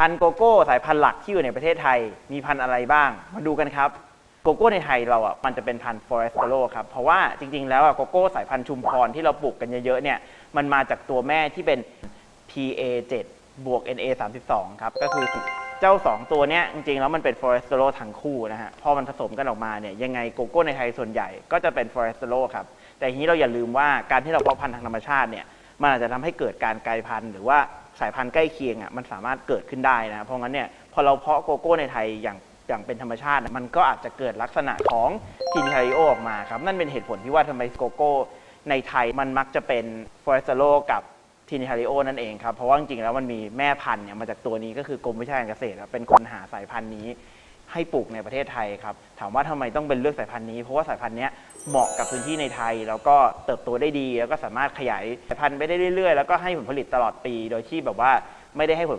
พันธุ์โกโก้สายพันธุ์หลักที่อยู่ในประเทศไทย มีพันธุ์อะไรบ้าง มาดูกันครับโกโก้ในไทยเราอะมันจะเป็นพันธุ์ Forestero ครับ เพราะว่าจริง ๆ แล้วอะโกโก้สายพันธุ์ชุมพรที่เราปลูกกันเยอะๆเนี่ยมันมาจากตัวแม่ที่เป็น PA7 บวก NA32 ครับ ก็คือเจ้า 2 ตัวเนี้ยจริง ๆ แล้วมันเป็น Forestero ทั้งคู่นะฮะพอมันผสมกันออกมาเนี่ยยังไงโกโก้ในไทยส่วนใหญ่ก็จะเป็น Forestero ครับ แต่ทีนี้เราอย่าลืมว่าการที่เราเพาะพันธุ์ทางธรรมชาติเนี่ย มันอาจจะทำให้เกิดการกลายพันธุ์หรือว่าสายพันธุ์ใกล้เคียงอะมันสามารถเกิดขึ้นได้นะ เพราะงั้นเนี่ยพอเราเพาะโกโก้ในไทยอย่างอย่างเป็นธรรมชาติ มันก็อาจจะเกิดลักษณะของทินทาริโอออกมาครับ นั่นเป็นเหตุผลที่ว่าทำไมโกโก้ในไทยมันมักจะเป็นฟอเรสโลกับทินทาริโอนั่นเองครับ เพราะว่าจริงๆแล้วมันมีแม่พันธุ์เนี่ยมาจากตัวนี้ก็คือกรมวิชาการเกษตรครับเป็นคนหาสายพันธุ์นี้ให้ปลูกในประเทศไทยครับ ถามว่าทำไมต้องเป็นเลือกสายพันธุ์นี้ เพราะว่าสายพันธุ์เนี้ย เหมาะกับพื้นที่ในไทย แล้วก็เติบโตได้ดี แล้วก็สามารถขยายพันธุ์ไปได้เรื่อยๆ แล้วก็ให้ผลผลิตตลอดปี โดยที่แบบว่าไม่ได้ให้ผลผลิต